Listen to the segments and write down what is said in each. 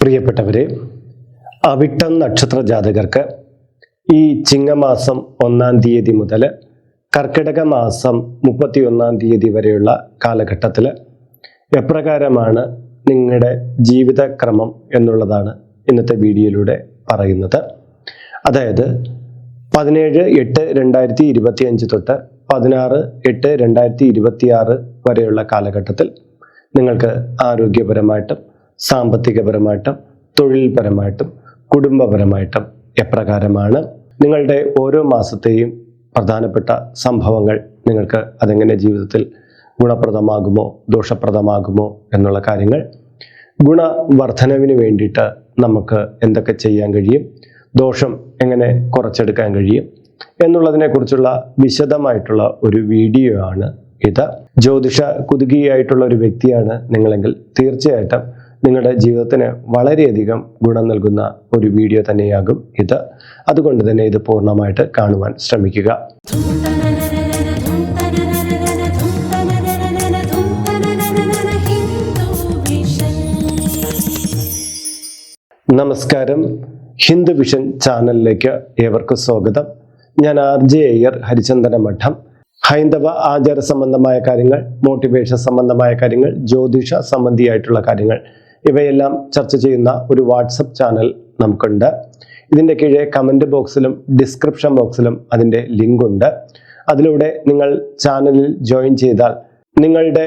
പ്രിയപ്പെട്ടവരെ അവിട്ടം നക്ഷത്ര ജാതകർക്ക് ഈ ചിങ്ങമാസം ഒന്നാം തീയതി മുതൽ കർക്കിടക മാസം മുപ്പത്തി ഒന്നാം തീയതി വരെയുള്ള കാലഘട്ടത്തിൽ എപ്രകാരമാണ് നിങ്ങളുടെ ജീവിതക്രമം എന്നുള്ളതാണ് ഇന്നത്തെ വീഡിയോയിലൂടെ പറയുന്നത്. അതായത് പതിനേഴ് എട്ട് രണ്ടായിരത്തി ഇരുപത്തി അഞ്ച് തൊട്ട് പതിനാറ് എട്ട് രണ്ടായിരത്തി ഇരുപത്തി ആറ് വരെയുള്ള കാലഘട്ടത്തിൽ നിങ്ങൾക്ക് ആരോഗ്യപരമായിട്ടും സാമ്പത്തികപരമായിട്ടും തൊഴിൽപരമായിട്ടും കുടുംബപരമായിട്ടും എപ്രകാരമാണ് നിങ്ങളുടെ ഓരോ മാസത്തെയും പ്രധാനപ്പെട്ട സംഭവങ്ങൾ നിങ്ങൾക്ക് അതെങ്ങനെ ജീവിതത്തിൽ ഗുണപ്രദമാകുമോ ദോഷപ്രദമാകുമോ എന്നുള്ള കാര്യങ്ങൾ ഗുണവർധനവിന് വേണ്ടിയിട്ട് നമുക്ക് എന്തൊക്കെ ചെയ്യാൻ കഴിയും ദോഷം എങ്ങനെ കുറച്ചെടുക്കാൻ കഴിയും എന്നുള്ളതിനെക്കുറിച്ചുള്ള വിശദമായിട്ടുള്ള ഒരു വീഡിയോ ആണ് ഇത്. ജ്യോതിഷ കുതുകിയായിട്ടുള്ള ഒരു വ്യക്തിയാണ് നിങ്ങളെങ്കിൽ തീർച്ചയായിട്ടും നിങ്ങളുടെ ജീവിതത്തിന് വളരെയധികം ഗുണം നൽകുന്ന ഒരു വീഡിയോ തന്നെയാകും ഇത്. അതുകൊണ്ട് തന്നെ ഇത് പൂർണമായിട്ട് കാണുവാൻ ശ്രമിക്കുക. നമസ്കാരം. ഹിന്ദു വിഷൻ ചാനലിലേക്ക് ഏവർക്കും സ്വാഗതം. ഞാൻ ആർ ജെ അയ്യർ ഹരിചന്ദന മഠം. ഹൈന്ദവ ആചാര സംബന്ധമായ കാര്യങ്ങൾ മോട്ടിവേഷൻ സംബന്ധമായ കാര്യങ്ങൾ ജ്യോതിഷ സംബന്ധിയായിട്ടുള്ള കാര്യങ്ങൾ ഇവയെല്ലാം ചർച്ച ചെയ്യുന്ന ഒരു വാട്സപ്പ് ചാനൽ നമുക്കുണ്ട്. ഇതിന്റെ കീഴെ കമന്റ് ബോക്സിലും ഡിസ്ക്രിപ്ഷൻ ബോക്സിലും അതിന്റെ ലിങ്ക് ഉണ്ട്. അതിലൂടെ നിങ്ങൾ ചാനലിൽ ജോയിൻ ചെയ്താൽ നിങ്ങളുടെ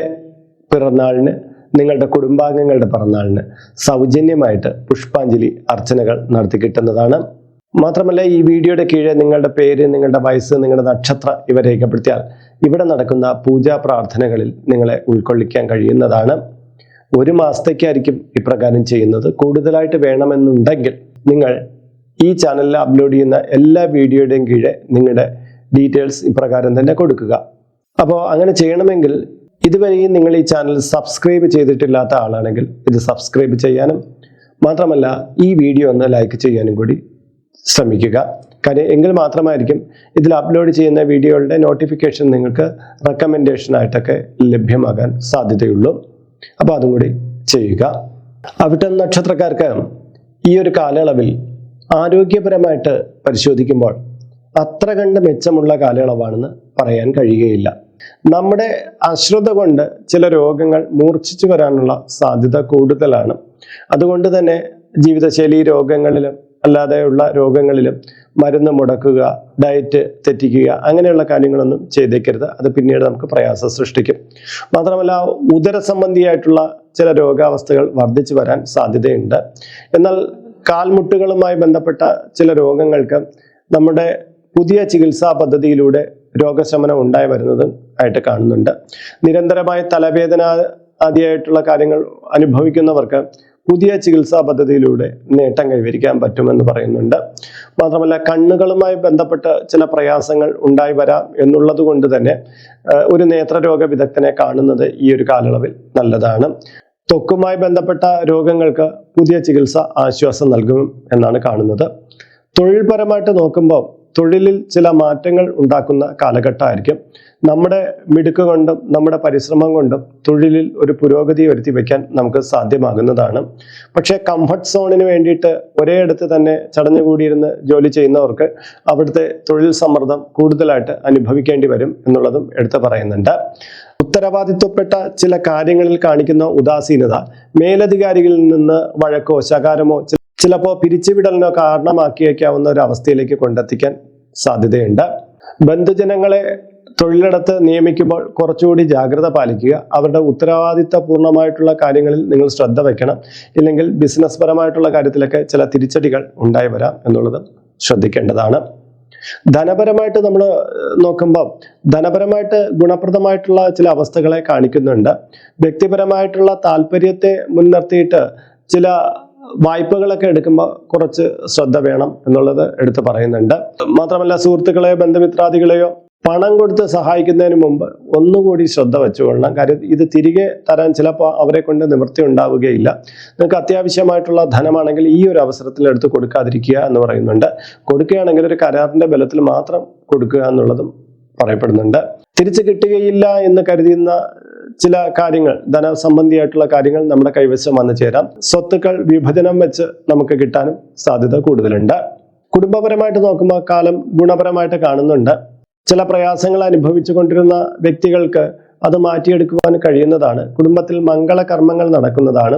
പിറന്നാളിന് നിങ്ങളുടെ കുടുംബാംഗങ്ങളുടെ പിറന്നാളിന് സൗജന്യമായിട്ട് പുഷ്പാഞ്ജലി അർച്ചനകൾ നടത്തി കിട്ടുന്നതാണ്. മാത്രമല്ല ഈ വീഡിയോയുടെ കീഴെ നിങ്ങളുടെ പേര് നിങ്ങളുടെ വയസ്സ് നിങ്ങളുടെ നക്ഷത്രം ഇവ രേഖപ്പെടുത്തിയാൽ ഇവിടെ നടക്കുന്ന പൂജാ പ്രാർത്ഥനകളിൽ നിങ്ങളെ ഉൾക്കൊള്ളിക്കാൻ കഴിയുന്നതാണ്. ഒരു മാസത്തേക്കായിരിക്കും ഇപ്രകാരം ചെയ്യുന്നത്. കൂടുതലായിട്ട് വേണമെന്നുണ്ടെങ്കിൽ നിങ്ങൾ ഈ ചാനലിൽ അപ്ലോഡ് ചെയ്യുന്ന എല്ലാ വീഡിയോയുടെയും കീഴെ നിങ്ങളുടെ ഡീറ്റെയിൽസ് ഇപ്രകാരം തന്നെ കൊടുക്കുക. അപ്പോൾ അങ്ങനെ ചെയ്യണമെങ്കിൽ ഇതുവരെയും നിങ്ങൾ ഈ ചാനൽ സബ്സ്ക്രൈബ് ചെയ്തിട്ടില്ലാത്ത ആളാണെങ്കിൽ ഇത് സബ്സ്ക്രൈബ് ചെയ്യാനും മാത്രമല്ല ഈ വീഡിയോ ഒന്ന് ലൈക്ക് ചെയ്യാനും കൂടി ശ്രമിക്കുക. കാര്യം എങ്കിൽ മാത്രമായിരിക്കും ഇതിൽ അപ്ലോഡ് ചെയ്യുന്ന വീഡിയോകളുടെ നോട്ടിഫിക്കേഷൻ നിങ്ങൾക്ക് റെക്കമെൻഡേഷനായിട്ടൊക്കെ ലഭ്യമാകാൻ സാധ്യതയുള്ളൂ. അപ്പോൾ അതും കൂടി ചെയ്യുക. അവിട്ടം നക്ഷത്രക്കാർക്ക് ഈ ഒരു കാലയളവിൽ ആരോഗ്യപരമായിട്ട് പരിശോധിക്കുമ്പോൾ അത്ര കണ്ട് മെച്ചമുള്ള കാലയളവാണെന്ന് പറയാൻ കഴിയുകയില്ല. നമ്മുടെ അശ്രദ്ധ കൊണ്ട് ചില രോഗങ്ങൾ മൂർച്ഛിച്ചു വരാനുള്ള സാധ്യത കൂടുതലാണ്. അതുകൊണ്ട് തന്നെ ജീവിതശൈലി രോഗങ്ങളിലും അല്ലാതെയുള്ള രോഗങ്ങളിലും മരുന്ന് മുടക്കുക ഡയറ്റ് തെറ്റിക്കുക അങ്ങനെയുള്ള കാര്യങ്ങളൊന്നും ചെയ്തേക്കരുത്. അത് പിന്നീട് നമുക്ക് പ്രയാസം സൃഷ്ടിക്കും. മാത്രമല്ല ഉദര സംബന്ധിയായിട്ടുള്ള ചില രോഗാവസ്ഥകൾ വർദ്ധിച്ചു വരാൻ സാധ്യതയുണ്ട്. എന്നാൽ കാൽമുട്ടുകളുമായി ബന്ധപ്പെട്ട ചില രോഗങ്ങൾക്ക് നമ്മുടെ പുതിയ ചികിത്സാ പദ്ധതിയിലൂടെ രോഗശമനം ഉണ്ടായി വരുന്നതും ആയിട്ട് കാണുന്നുണ്ട്. നിരന്തരമായ തലവേദന ആദ്യമായിട്ടുള്ള കാര്യങ്ങൾ അനുഭവിക്കുന്നവർക്ക് പുതിയ ചികിത്സാ പദ്ധതിയിലൂടെ നേട്ടം കൈവരിക്കാൻ പറ്റുമെന്ന് പറയുന്നുണ്ട്. മാത്രമല്ല കണ്ണുകളുമായി ബന്ധപ്പെട്ട് ചില പ്രയാസങ്ങൾ ഉണ്ടായി വരാം എന്നുള്ളത് കൊണ്ട് തന്നെ ഒരു നേത്രരോഗ വിദഗ്ധനെ കാണുന്നത് ഈ ഒരു കാലയളവിൽ നല്ലതാണ്. ത്വക്കുമായി ബന്ധപ്പെട്ട രോഗങ്ങൾക്ക് പുതിയ ചികിത്സ ആശ്വാസം നൽകും എന്നാണ് കാണുന്നത്. തൊഴിൽപരമായിട്ട് നോക്കുമ്പോൾ തൊഴിലിൽ ചില മാറ്റങ്ങൾ ഉണ്ടാക്കുന്ന കാലഘട്ടമായിരിക്കും. നമ്മുടെ മിടുക്ക് കൊണ്ടും നമ്മുടെ പരിശ്രമം കൊണ്ടും തൊഴിലിൽ ഒരു പുരോഗതി വരുത്തി വയ്ക്കാൻ നമുക്ക് സാധ്യമാകുന്നതാണ്. പക്ഷേ കംഫർട്ട് സോണിന് വേണ്ടിയിട്ട് ഒരേയിടത്ത് തന്നെ ചടഞ്ഞുകൂടിയിരുന്ന് ജോലി ചെയ്യുന്നവർക്ക് അവിടുത്തെ തൊഴിൽ സമ്മർദ്ദം കൂടുതലായിട്ട് അനുഭവിക്കേണ്ടി വരും എന്നുള്ളതും എടുത്തു പറയുന്നുണ്ട്. ഉത്തരവാദിത്വപ്പെട്ട ചില കാര്യങ്ങളിൽ കാണിക്കുന്ന ഉദാസീനത മേലധികാരികളിൽ നിന്ന് വഴക്കോ ശകാരമോ ചിലപ്പോൾ പിരിച്ചുവിടലിനോ കാരണമാക്കിയേക്കാവുന്ന ഒരു അവസ്ഥയിലേക്ക് കൊണ്ടെത്തിക്കാൻ സാധ്യതയുണ്ട്. ബന്ധുജനങ്ങളെ തൊഴിലിടത്ത് നിയമിക്കുമ്പോൾ കുറച്ചുകൂടി ജാഗ്രത പാലിക്കുക. അവരുടെ ഉത്തരവാദിത്തപൂർണമായിട്ടുള്ള കാര്യങ്ങളിൽ നിങ്ങൾ ശ്രദ്ധ വയ്ക്കണം ഇല്ലെങ്കിൽ ബിസിനസ് പരമായിട്ടുള്ള കാര്യത്തിലൊക്കെ ചില തിരിച്ചടികൾ ഉണ്ടായി വരാം എന്നുള്ളത് ശ്രദ്ധിക്കേണ്ടതാണ്. ധനപരമായിട്ട് നമ്മൾ നോക്കുമ്പോൾ ധനപരമായിട്ട് ഗുണപ്രദമായിട്ടുള്ള ചില അവസ്ഥകളെ കാണിക്കുന്നുണ്ട്. വ്യക്തിപരമായിട്ടുള്ള താല്പര്യത്തെ മുൻനിർത്തിയിട്ട് ചില വായ്പകളൊക്കെ എടുക്കുമ്പോൾ കുറച്ച് ശ്രദ്ധ വേണം എന്നുള്ളത് എടുത്തു പറയുന്നുണ്ട്. മാത്രമല്ല സുഹൃത്തുക്കളെയോ ബന്ധുമിത്രാദികളെയോ പണം കൊടുത്ത് സഹായിക്കുന്നതിന് മുമ്പ് ഒന്നുകൂടി ശ്രദ്ധ വെച്ചുകൊള്ളണം. കാര്യം ഇത് തിരികെ തരാൻ ചിലപ്പോൾ അവരെ കൊണ്ട് നിവൃത്തി ഉണ്ടാവുകയില്ല. നിങ്ങൾക്ക് അത്യാവശ്യമായിട്ടുള്ള ധനമാണെങ്കിൽ ഈ ഒരു അവസരത്തിൽ എടുത്ത് കൊടുക്കാതിരിക്കുക എന്ന് പറയുന്നുണ്ട്. കൊടുക്കുകയാണെങ്കിൽ ഒരു കരാറിന്റെ ബലത്തിൽ മാത്രം കൊടുക്കുക എന്നുള്ളതും പറയപ്പെടുന്നുണ്ട്. തിരിച്ചു കിട്ടുകയില്ല എന്ന് കരുതുന്ന ചില കാര്യങ്ങൾ ധനസംബന്ധിയായിട്ടുള്ള കാര്യങ്ങൾ നമ്മുടെ കൈവശം വന്നു ചേരാം. സ്വത്തുക്കൾ വിഭജനം വെച്ച് നമുക്ക് കിട്ടാനും സാധ്യത കൂടുതലുണ്ട്. കുടുംബപരമായിട്ട് നോക്കുമ്പോൾ കാലം ഗുണപരമായിട്ട് കാണുന്നുണ്ട്. ചില പ്രയാസങ്ങൾ അനുഭവിച്ചു കൊണ്ടിരുന്ന വ്യക്തികൾക്ക് അത് മാറ്റിയെടുക്കുവാൻ കഴിയുന്നതാണ്. കുടുംബത്തിൽ മംഗളകർമ്മങ്ങൾ നടക്കുന്നതാണ്.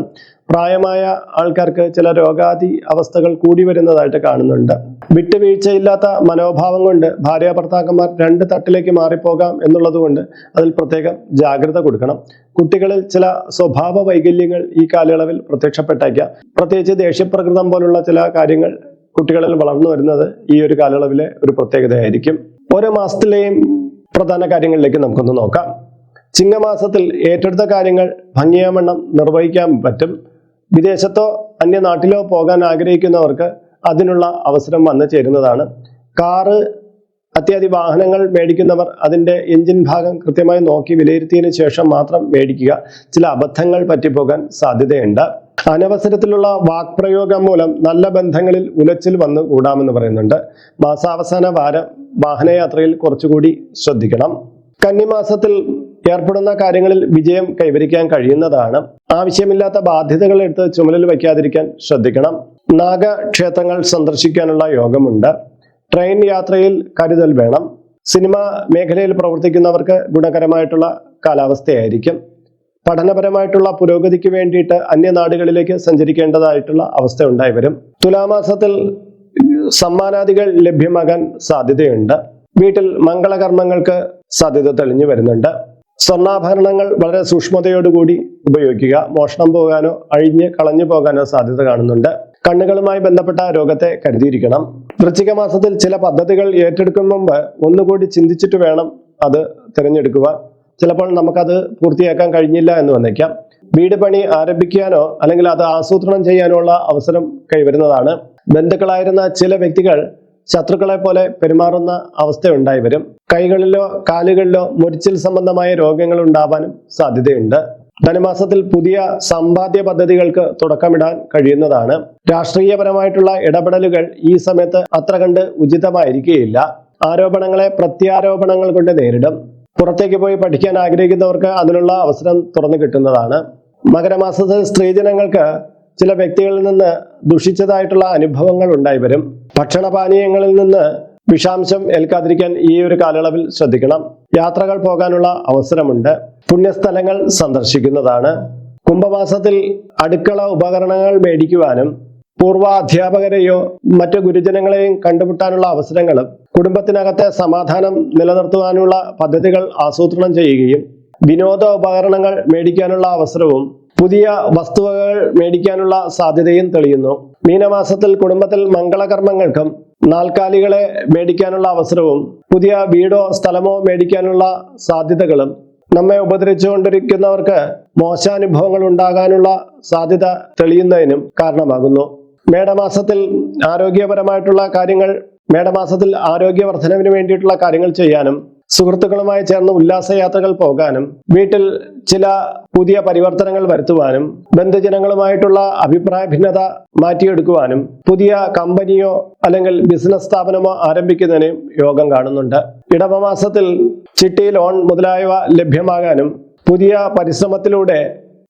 പ്രായമായ ആൾക്കാർക്ക് ചില രോഗാദി അവസ്ഥകൾ കൂടി വരുന്നതായിട്ട് കാണുന്നുണ്ട്. വിട്ടുവീഴ്ചയില്ലാത്ത മനോഭാവം കൊണ്ട് ഭാര്യ ഭർത്താക്കന്മാർ രണ്ട് തട്ടിലേക്ക് മാറിപ്പോകാം എന്നുള്ളത് കൊണ്ട് അതിൽ പ്രത്യേകം ജാഗ്രത കൊടുക്കണം. കുട്ടികളിൽ ചില സ്വഭാവ വൈകല്യങ്ങൾ ഈ കാലയളവിൽ പ്രത്യക്ഷപ്പെട്ടേക്കാം. പ്രത്യേകിച്ച് ദേഷ്യപ്രകൃതം പോലുള്ള ചില കാര്യങ്ങൾ കുട്ടികളിൽ വളർന്നു വരുന്നത് ഈ ഒരു കാലയളവിലെ ഒരു പ്രത്യേകതയായിരിക്കും. ഓരോ മാസത്തിലെയും പ്രധാന കാര്യങ്ങളിലേക്ക് നമുക്കൊന്ന് നോക്കാം. ചിങ്ങമാസത്തിൽ ഏറ്റെടുത്ത കാര്യങ്ങൾ ഭംഗിയാമണ്ണം നിർവഹിക്കാൻ പറ്റും. വിദേശത്തോ അന്യനാട്ടിലോ പോകാൻ ആഗ്രഹിക്കുന്നവർക്ക് അതിനുള്ള അവസരം വന്നു ചേരുന്നതാണ്. കാറ് അത്യാധി വാഹനങ്ങൾ മേടിക്കുന്നവർ അതിന്റെ എഞ്ചിൻ ഭാഗം കൃത്യമായി നോക്കി വിലയിരുത്തിയതിനു ശേഷം മാത്രം മേടിക്കുക. ചില അബദ്ധങ്ങൾ പറ്റിപ്പോകാൻ സാധ്യതയുണ്ട്. അനവസരത്തിലുള്ള വാക്പ്രയോഗം മൂലം നല്ല ബന്ധങ്ങളിൽ ഉലച്ചിൽ വന്ന് കൂടാമെന്ന് പറയുന്നുണ്ട്. മാസാവസാന വാരം വാഹനയാത്രയിൽ കുറച്ചുകൂടി ശ്രദ്ധിക്കണം. കന്നിമാസത്തിൽ ഏർപ്പെടുന്ന കാര്യങ്ങളിൽ വിജയം കൈവരിക്കാൻ കഴിയുന്നതാണ്. ആവശ്യമില്ലാത്ത ബാധ്യതകൾ എടുത്ത് ചുമലിൽ വയ്ക്കാതിരിക്കാൻ ശ്രദ്ധിക്കണം. നാഗക്ഷേത്രങ്ങൾ സന്ദർശിക്കാനുള്ള യോഗമുണ്ട്. ട്രെയിൻ യാത്രയിൽ കരുതൽ വേണം. സിനിമ മേഖലയിൽ പ്രവർത്തിക്കുന്നവർക്ക് ഗുണകരമായിട്ടുള്ള കാലാവസ്ഥയായിരിക്കും. പഠനപരമായിട്ടുള്ള പുരോഗതിക്ക് വേണ്ടിയിട്ട് അന്യനാടുകളിലേക്ക് സഞ്ചരിക്കേണ്ടതായിട്ടുള്ള അവസ്ഥ ഉണ്ടായി വരും. തുലാമാസത്തിൽ സമ്മാനാദികൾ ലഭ്യമാകാൻ സാധ്യതയുണ്ട്. വീട്ടിൽ മംഗളകർമ്മങ്ങൾക്ക് സാധ്യത തെളിഞ്ഞു വരുന്നുണ്ട്. സ്വർണാഭരണങ്ങൾ വളരെ സൂക്ഷ്മതയോടുകൂടി ഉപയോഗിക്കുക. മോഷണം പോകാനോ അഴിഞ്ഞ് കളഞ്ഞു പോകാനോ സാധ്യത കാണുന്നുണ്ട്. കണ്ണുകളുമായി ബന്ധപ്പെട്ട രോഗത്തെ കരുതിയിരിക്കണം. വൃശ്ചിക മാസത്തിൽ ചില പദ്ധതികൾ ഏറ്റെടുക്കും മുമ്പ് ഒന്നുകൂടി ചിന്തിച്ചിട്ട് വേണം അത് തിരഞ്ഞെടുക്കുക. ചിലപ്പോൾ നമുക്കത് പൂർത്തിയാക്കാൻ കഴിഞ്ഞില്ല എന്ന് വന്നേക്കാം. വീട് പണി ആരംഭിക്കാനോ അല്ലെങ്കിൽ അത് ആസൂത്രണം ചെയ്യാനോ ഉള്ള അവസരം കൈവരുന്നതാണ്. ബന്ധുക്കളായിരുന്ന ചില വ്യക്തികൾ ശത്രുക്കളെ പോലെ പെരുമാറുന്ന അവസ്ഥ ഉണ്ടായി വരും. കൈകളിലോ കാലുകളിലോ മുരിച്ചിൽ സംബന്ധമായ രോഗങ്ങൾ ഉണ്ടാവാനും സാധ്യതയുണ്ട്. ധനമാസത്തിൽ പുതിയ സമ്പാദ്യ പദ്ധതികൾക്ക് തുടക്കമിടാൻ കഴിയുന്നതാണ്. രാഷ്ട്രീയപരമായിട്ടുള്ള ഇടപെടലുകൾ ഈ സമയത്ത് അത്ര കണ്ട് ഉചിതമായിരിക്കുകയില്ല. ആരോപണങ്ങളെ പ്രത്യാരോപണങ്ങൾ കൊണ്ട് നേരിടും. പുറത്തേക്ക് പോയി പഠിക്കാൻ ആഗ്രഹിക്കുന്നവർക്ക് അതിനുള്ള അവസരം തുറന്നു കിട്ടുന്നതാണ്. മകരമാസത്തിൽ സ്ത്രീജനങ്ങൾക്ക് ചില വ്യക്തികളിൽ നിന്ന് ദുഷിച്ചതായിട്ടുള്ള അനുഭവങ്ങൾ ഉണ്ടായി വരും. ഭക്ഷണപാനീയങ്ങളിൽ നിന്ന് വിഷാംശം ഏൽക്കാതിരിക്കാൻ ഈ ഒരു കാലയളവിൽ ശ്രദ്ധിക്കണം. യാത്രകൾ പോകാനുള്ള അവസരമുണ്ട്. പുണ്യസ്ഥലങ്ങൾ സന്ദർശിക്കുന്നതാണ്. കുംഭമാസത്തിൽ അടുക്കള ഉപകരണങ്ങൾ മേടിക്കുവാനും പൂർവ അധ്യാപകരെയോ മറ്റു ഗുരുജനങ്ങളെയും കണ്ടുമുട്ടാനുള്ള അവസരങ്ങളും കുടുംബത്തിനകത്തെ സമാധാനം നിലനിർത്തുവാനുള്ള പദ്ധതികൾ ആസൂത്രണം ചെയ്യുകയും വിനോദ ഉപകരണങ്ങൾ മേടിക്കാനുള്ള അവസരവും പുതിയ വസ്തുവകൾ മേടിക്കാനുള്ള സാധ്യതയും തെളിയുന്നു. മീനമാസത്തിൽ കുടുംബത്തിൽ മംഗളകർമ്മങ്ങൾക്കും നാൽക്കാലികളെ മേടിക്കാനുള്ള അവസരവും പുതിയ വീടോ സ്ഥലമോ മേടിക്കാനുള്ള സാധ്യതകളും നമ്മെ ഉപദ്രവിച്ചുകൊണ്ടിരിക്കുന്നവർക്ക് മോശാനുഭവങ്ങൾ ഉണ്ടാകാനുള്ള സാധ്യത തെളിയുന്നതിനും കാരണമാകുന്നു. മേടമാസത്തിൽ ആരോഗ്യപരമായിട്ടുള്ള കാര്യങ്ങൾ മേടമാസത്തിൽ ആരോഗ്യവർദ്ധനവിന് വേണ്ടിയിട്ടുള്ള കാര്യങ്ങൾ ചെയ്യാനും സുഹൃത്തുക്കളുമായി ചേർന്ന് ഉല്ലാസയാത്രകൾ പോകാനും വീട്ടിൽ ചില പുതിയ പരിവർത്തനങ്ങൾ വരുത്തുവാനും ബന്ധുജനങ്ങളുമായിട്ടുള്ള അഭിപ്രായ ഭിന്നത മാറ്റിയെടുക്കുവാനും പുതിയ കമ്പനിയോ അല്ലെങ്കിൽ ബിസിനസ് സ്ഥാപനമോ ആരംഭിക്കുന്നതിനും യോഗം കാണുന്നുണ്ട്. ഇടവമാസത്തിൽ ചിട്ടി ലോൺ മുതലായവ ലഭ്യമാകാനും പുതിയ പരിശ്രമത്തിലൂടെ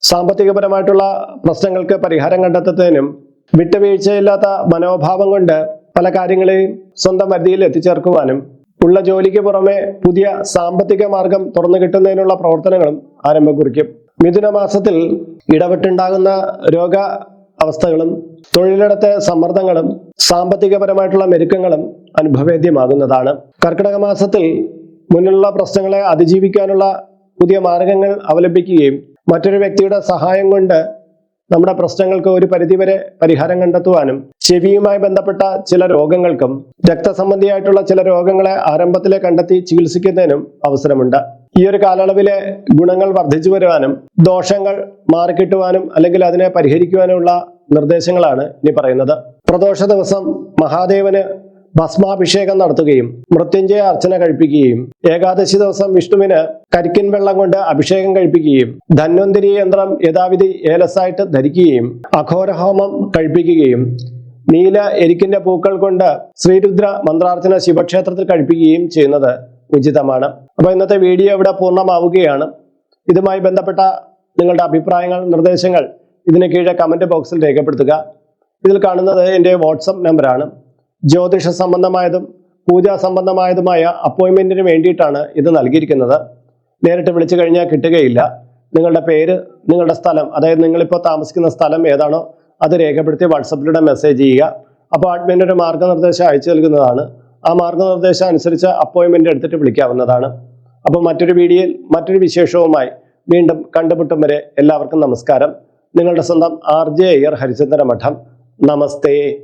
സാമ്പത്തികപരമായിട്ടുള്ള പ്രശ്നങ്ങൾക്ക് പരിഹാരം കണ്ടെത്തുന്നതിനും വിട്ടുവീഴ്ചയില്ലാത്ത മനോഭാവം കൊണ്ട് പല കാര്യങ്ങളെയും സ്വന്തം പരിധിയിൽ എത്തിച്ചേർക്കുവാനും ഉള്ള ജോലിക്ക് പുറമെ പുതിയ സാമ്പത്തിക മാർഗം തുറന്നു കിട്ടുന്നതിനുള്ള പ്രവർത്തനങ്ങളും ആരംഭം കുറിക്കും മിഥുന മാസത്തിൽ ഇടപെട്ടുണ്ടാകുന്ന രോഗ അവസ്ഥകളും തൊഴിലിടത്തെ സമ്മർദ്ദങ്ങളും സാമ്പത്തികപരമായിട്ടുള്ള മെരുക്കങ്ങളും അനുഭവേദ്യമാകുന്നതാണ്. കർക്കിടക മാസത്തിൽ മുന്നിലുള്ള പ്രശ്നങ്ങളെ അതിജീവിക്കാനുള്ള പുതിയ മാർഗങ്ങൾ അവലംബിക്കുകയും മറ്റൊരു വ്യക്തിയുടെ സഹായം കൊണ്ട് നമ്മുടെ പ്രശ്നങ്ങൾക്ക് ഒരു പരിധിവരെ പരിഹാരം കണ്ടെത്തുവാനും ചെവിയുമായി ബന്ധപ്പെട്ട ചില രോഗങ്ങൾക്കും രക്തസംബന്ധിയായിട്ടുള്ള ചില രോഗങ്ങളെ ആരംഭത്തിലെ കണ്ടെത്തി ചികിത്സിക്കുന്നതിനും അവസരമുണ്ട്. ഈ ഒരു കാലയളവിലെ ഗുണങ്ങൾ വർദ്ധിച്ചു വരുവാനും ദോഷങ്ങൾ മാറിക്കിട്ടുവാനും അല്ലെങ്കിൽ അതിനെ പരിഹരിക്കുവാനുമുള്ള നിർദ്ദേശങ്ങളാണ് ഇനി പറയുന്നത്. പ്രദോഷ ദിവസം മഹാദേവന് ഭസ്മാഭിഷേകം നടത്തുകയും മൃത്യുഞ്ജയ അർച്ചന കഴിപ്പിക്കുകയും ഏകാദശി ദിവസം വിഷ്ണുവിന് കരിക്കിൻ വെള്ളം കൊണ്ട് അഭിഷേകം കഴിപ്പിക്കുകയും ധന്വന്തിരി യന്ത്രം യഥാവിധി ഏലസായിട്ട് ധരിക്കുകയും അഘോരഹോമം കഴിപ്പിക്കുകയും നീല എരിക്കിന്റെ പൂക്കൾ കൊണ്ട് ശ്രീരുദ്ര മന്ത്രാർച്ചന ശിവക്ഷേത്രത്തിൽ കഴിപ്പിക്കുകയും ചെയ്യുന്നത് ഉചിതമാണ്. അപ്പൊ ഇന്നത്തെ വീഡിയോ ഇവിടെ പൂർണമാവുകയാണ്. ഇതുമായി ബന്ധപ്പെട്ട നിങ്ങളുടെ അഭിപ്രായങ്ങൾ നിർദ്ദേശങ്ങൾ ഇതിന് കീഴെ കമന്റ് ബോക്സിൽ രേഖപ്പെടുത്തുക. ഇതിൽ കാണുന്നത് എന്റെ വാട്സപ്പ് നമ്പറാണ് ജ്യോതിഷ സംബന്ധമായതും പൂജാ സംബന്ധമായതുമായ അപ്പോയിൻമെന്റിന് വേണ്ടിയിട്ടാണ് ഇത് നൽകിയിരിക്കുന്നത്. നേരിട്ട് വിളിച്ചു കഴിഞ്ഞാൽ കിട്ടുകയില്ല. നിങ്ങളുടെ പേര് നിങ്ങളുടെ സ്ഥലം അതായത് നിങ്ങളിപ്പോൾ താമസിക്കുന്ന സ്ഥലം ഏതാണോ അത് രേഖപ്പെടുത്തി വാട്സപ്പിലൂടെ മെസ്സേജ് ചെയ്യുക. അപ്പോൾ അഡ്മിൻ ഒരു മാർഗനിർദ്ദേശം അയച്ചു നൽകുന്നതാണ്. ആ മാർഗനിർദ്ദേശം അനുസരിച്ച് അപ്പോയിൻമെന്റ് എടുത്തിട്ട് വിളിക്കാവുന്നതാണ്. അപ്പോൾ മറ്റൊരു വീഡിയോയിൽ മറ്റൊരു വിശേഷവുമായി വീണ്ടും കണ്ടുമുട്ടും വരെ എല്ലാവർക്കും നമസ്കാരം. നിങ്ങളുടെ സ്വന്തം ആർ ജെ അയ്യർ ഹരിചന്ദ്ര മഠം നമസ്തേ.